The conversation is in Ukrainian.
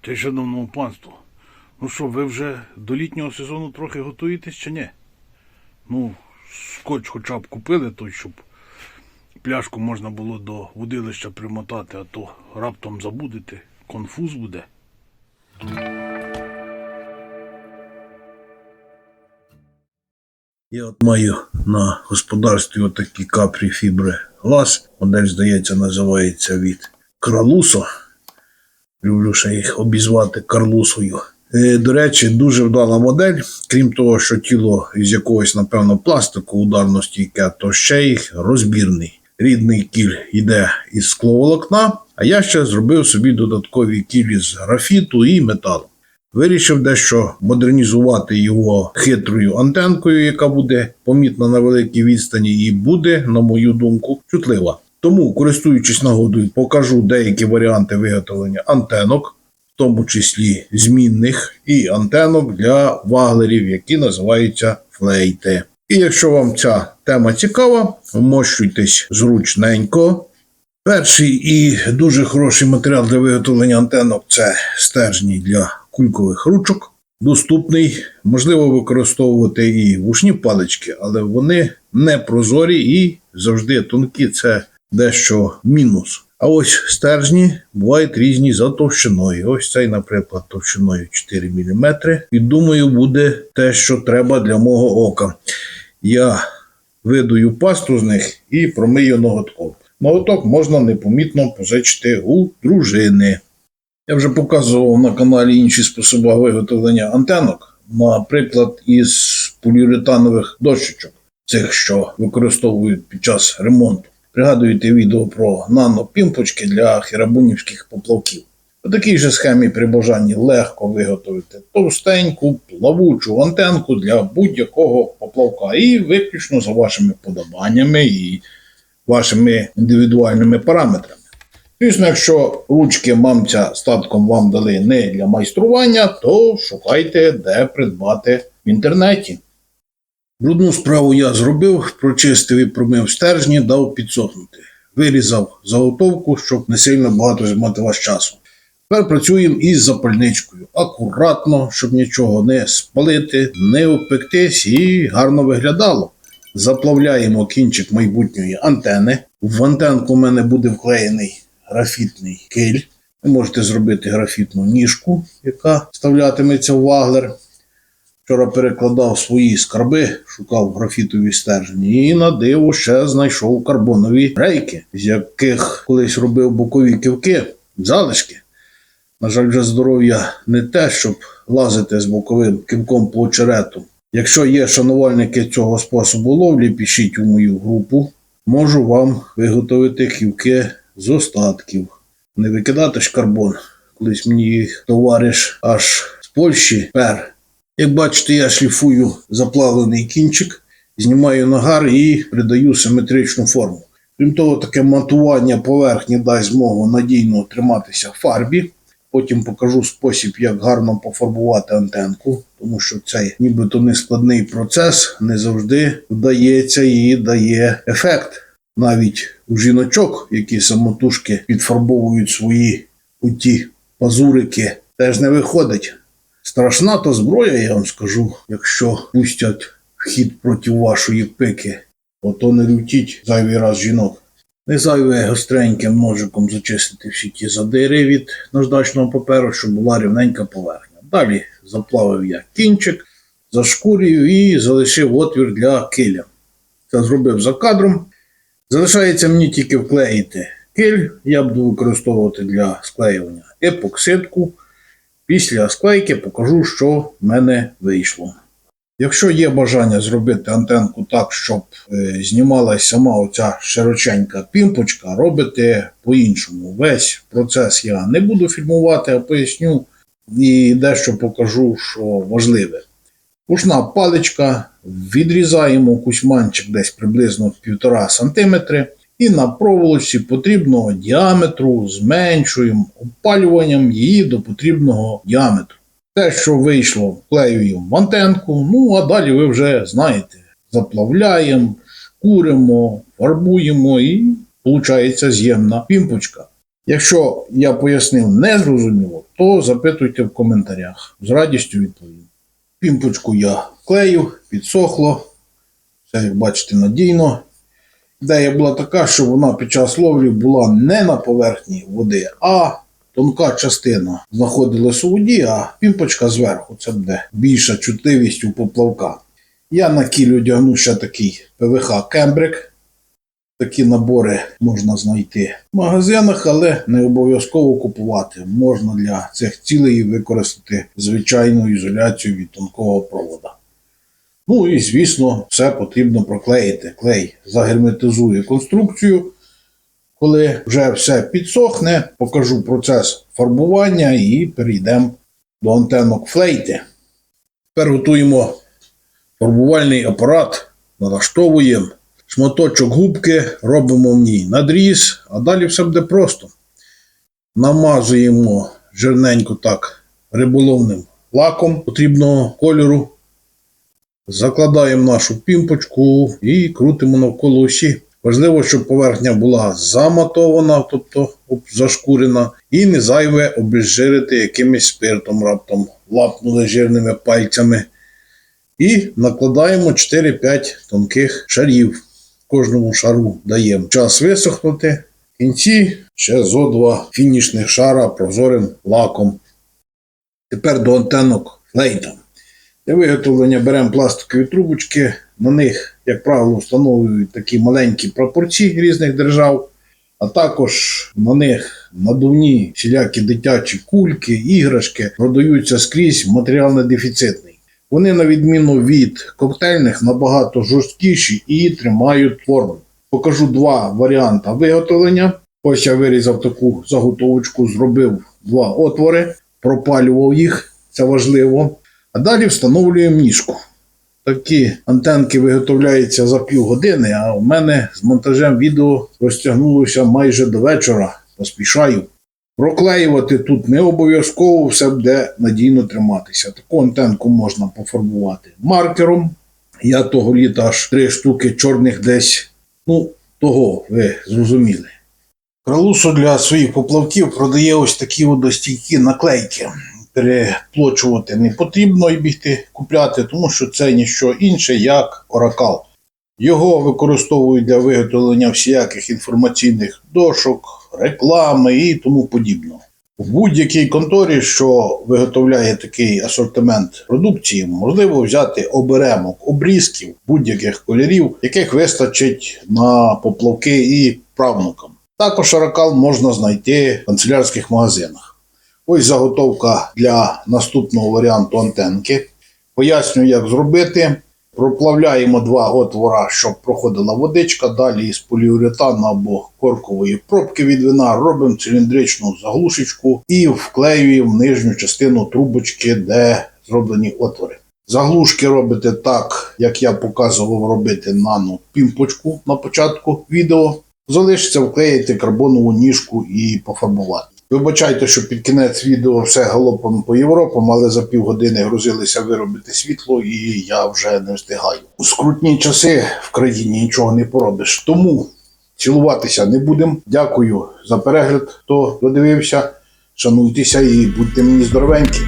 Ти шановного панство. Ну що, ви вже до літнього сезону трохи готуєтесь чи ні? Ну, скотч хоча б купили той, щоб пляшку можна було до водилища примотати, а то раптом забудете, конфуз буде. Я от маю на господарстві отакі капрі фібри глаз. Модель, здається, називається від Кралусо. Люблю ще їх обізвати Карлусою. Е, До речі, дуже вдала модель. Крім того, що тіло із якогось, напевно, пластику ударно стійке, то ще й розбірний. Рідний кіль йде із скловолокна, а я ще зробив собі додаткові кілі з графіту і металу. Вирішив дещо модернізувати його хитрою антенкою, яка буде помітна на великій відстані, і буде, на мою думку, чутлива. Тому, користуючись нагодою, покажу деякі варіанти виготовлення антенок, в тому числі змінних, і антенок для ваглерів, які називаються флейти. І якщо вам ця тема цікава, вмощуйтесь зручненько. Перший і дуже хороший матеріал для виготовлення антенок це стержні для кулькових ручок. Доступний, можливо використовувати і вушні палички, але вони не прозорі і завжди тонкі. Це дещо мінус. А ось стержні бувають різні за товщиною. Ось цей, наприклад, товщиною 4 мм. І думаю, буде те, що треба для мого ока. Я видую пасту з них і промию ноготком. Ноготок можна непомітно позичити у дружини. Я вже показував на каналі інші способи виготовлення антенок, наприклад, із поліуретанових дощечок, цих, що використовують під час ремонту. Пригадуєте відео про нанопімпочки для херабунівських поплавків. У такій же схемі при бажанні легко виготовити товстеньку плавучу антенку для будь-якого поплавка, і виключно за вашими подобаннями і вашими індивідуальними параметрами. Звісно, якщо ручки мамця статком вам дали не для майстрування, то шукайте, де придбати в інтернеті. Брудну справу я зробив, прочистив і промив стержні, дав підсохнути. Вирізав заготовку, щоб не сильно багато займати ваш часу. Тепер працюємо із запальничкою. Акуратно, щоб нічого не спалити, не обпектись і гарно виглядало. Заплавляємо кінчик майбутньої антени. В антенку у мене буде вклеєний графітний киль. Ви можете зробити графітну ніжку, яка вставлятиметься в ваглер. Вчора перекладав свої скарби, шукав графітові стержні, і на диво ще знайшов карбонові рейки, з яких колись робив бокові ківки, залишки. На жаль, вже здоров'я не те, щоб лазити з боковим ківком по очерету. Якщо є шанувальники цього способу ловлі, пишіть у мою групу. Можу вам виготовити ківки з остатків. Не викидати ж карбон. Колись мені товариш аж з Польщі пер. Як бачите, я шліфую заплавлений кінчик, знімаю нагар і придаю симетричну форму. Крім того, таке матування поверхні дасть змогу надійно триматися в фарбі. Потім покажу спосіб, як гарно пофарбувати антенку, тому що цей нібито нескладний процес не завжди вдається і дає ефект. Навіть у жіночок, які самотужки підфарбовують свої оті пазурики, теж не виходить. Страшна то зброя, я вам скажу, якщо пустять в хід проти вашої пики, ото не лютіть зайвий раз жінок. Не зайве гостреньким ножиком зачистити всі ті задири від наждачного паперу, щоб була рівненька поверхня. Далі заплавив я кінчик, зашкурив і залишив отвір для киля. Це зробив за кадром. Залишається мені тільки вклеїти киль. Я буду використовувати для склеювання епоксидку. Після склейки покажу, що в мене вийшло. Якщо є бажання зробити антенку так, щоб е, знімалась сама оця широченька пімпочка, робите по-іншому. Весь процес я не буду фільмувати, а поясню і дещо покажу, що важливе. Пушна паличка, відрізаємо кусьманчик десь приблизно 1,5 см. І на проволочці потрібного діаметру зменшуємо опалюванням її до потрібного діаметру. Те, що вийшло, вклеюємо в антенку, ну а далі ви вже знаєте, заплавляємо, шкуримо, фарбуємо і виходить з'ємна пімпочка. Якщо я пояснив незрозуміло, то запитуйте в коментарях. З радістю відповім. Пімпочку я вклеїв, підсохло. Все, як бачите, надійно. Ідея була така, що вона під час ловлі була не на поверхні води, а тонка частина знаходилась у воді, а пімпочка зверху. Це буде більша чутливість у поплавка. Я на кіль одягну ще такий ПВХ Кембрик. Такі набори можна знайти в магазинах, але не обов'язково купувати. Можна для цих цілей використати звичайну ізоляцію від тонкого провода. Ну і звісно, все потрібно проклеїти. Клей загерметизує конструкцію. Коли вже все підсохне, покажу процес фарбування і перейдемо до антенок флейти. Тепер фарбувальний апарат, налаштовуємо шматочок губки, робимо в ній надріз, а далі все буде просто. Намазуємо жирненько так риболовним лаком потрібного кольору. Закладаємо нашу пімпочку і крутимо навколо осі. Важливо, щоб поверхня була заматована, тобто зашкурена, і не зайве обезжирити якимось спиртом, раптом лапнули жирними пальцями. І накладаємо 4-5 тонких шарів. Кожному шару даємо час висохнути. В кінці ще зо два фінішних шара прозорим лаком. Тепер до антенок флейта. Для виготовлення беремо пластикові трубочки. На них, як правило, встановлюють такі маленькі прапорці різних держав, а також на них надувні всілякі дитячі кульки, іграшки продаються скрізь матеріал недефіцитний. Вони, на відміну від коктейльних, набагато жорсткіші і тримають форму. Покажу два варіанти виготовлення. Ось я вирізав таку заготовочку, зробив два отвори, пропалював їх, це важливо. А далі встановлюємо ніжку. Такі антенки виготовляються за півгодини, а у мене з монтажем відео розтягнулося майже до вечора. Поспішаю. Проклеювати тут не обов'язково, все буде надійно триматися. Таку антенку можна пофарбувати маркером. Я того літа аж три штуки чорних десь. Ну, того ви зрозуміли. Кралусо для своїх поплавків продає ось такі водостійкі наклейки. Переплочувати не потрібно і бігти купляти, тому що це ніщо інше, як оракал. Його використовують для виготовлення всіляких інформаційних дошок, реклами і тому подібного. В будь-якій конторі, що виготовляє такий асортимент продукції, можливо взяти оберемок обрізків будь-яких кольорів, яких вистачить на поплавки і правнукам. Також оракал можна знайти в канцелярських магазинах. Ось заготовка для наступного варіанту антенки. Поясню, як зробити. Проплавляємо два отвора, щоб проходила водичка. Далі із поліуретану або коркової пробки від вина робимо циліндричну заглушечку і вклеюємо в нижню частину трубочки, де зроблені отвори. Заглушки робите так, як я показував робити нану пімпочку на початку відео. Залишиться вклеїти карбонову ніжку і пофарбувати. Вибачайте, що під кінець відео все галопом по Європам, але за півгодини грузилися виробити світло, і я вже не встигаю. У скрутні часи в країні нічого не поробиш. Тому цілуватися не будемо. Дякую за перегляд, хто додивився. Шануйтеся і будьте мені здоровенькі.